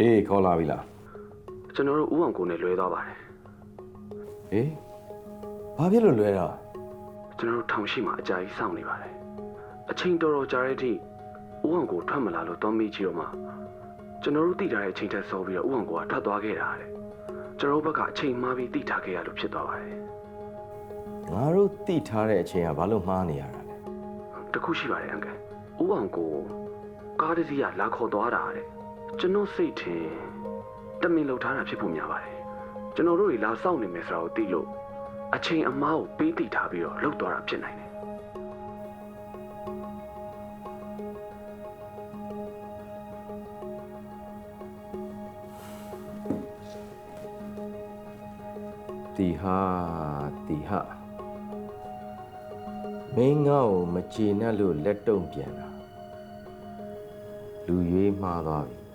အေးခေါ်လာပြီလားကျွန်တော်တို့ဥအောင်ကိုနဲ့လွဲသွားပါတယ်ဟေးဘာဖြစ်လို့လွဲတာကျွန်တော်တို့ထောင်ရှိမှအကြာကြီးစောင့်နေပါတယ်အချိန်တော်တော်ကြာတဲ့အထိဥအောင်ကိုထွက်မလာလို့တောင်းမိကြည့်တော့မှကျွန်တော်တို့တိထားတဲ့အချိန်ထက်စောပြီးတော့ဥအောင်ကိုကထွက်သွားခဲ့တာတဲ့ကျွန်တော်တို့ဘက်ကအချိန်မှားပြီးတိထားခဲ့ရလို့ဖြစ်သွားပါတယ်ငါတို့တိထားတဲ့အချိန်ကဘာလို့မှားနေရတာလဲတခုရှိပါတယ်အန်ကယ်ဥအောင်ကိုကားတစ်စီးကလာခေါ်သွားတာတဲ့ ကျွန်တော်စိတ်ထင်တမင်လှုပ်ထားတာဖြစ်ဖို့များပါတယ်ကျွန်တော်တို့တွေလာစောင့်နေမယ်ဆိုတာကိုသိလို့အချိန်အမားကိုပေးတိထားပြီးတော့လှုပ်သွားတာဖြစ်နိုင်တယ်တီဟာတီဟာမင်းငါ့ကိုမချေနဲ့လို့လက်တုံပြန်တာလူရွေးမှားသွားပြီ